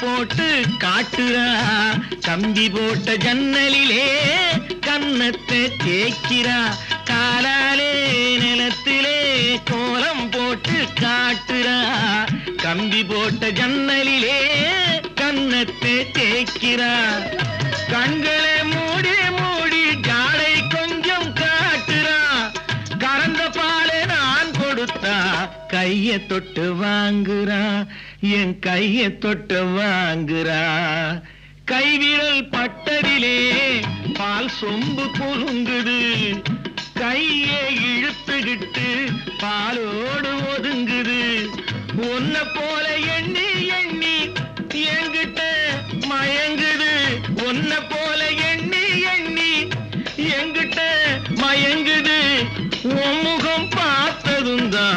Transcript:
போட்டு காட்டுறா. தம்பி போட்ட ஜன்னலிலே கன்னத்தை தேய்க்கிறா. காலாலே நிலத்திலே கோலம் போட்டு காட்டுறா. கம்பி போட்ட ஜன்னலிலே கன்னத்தை தேய்க்கிறா. கொடுத்தா கைய தொட்டு வாங்குறா என் கைய தொட்டு வாங்குறா. கைவிரல் பட்டதிலே பால் சொம்பு பொருங்குது கையே இழுத்துக்கிட்டு பாலோடு ஒதுங்குது. ஒன்ன போல எண்ணி எண்ணி என்கிட்ட மயங்குது. ஒன்ன போல எண்ணி எண்ணி என்கிட்ட மயங்குது.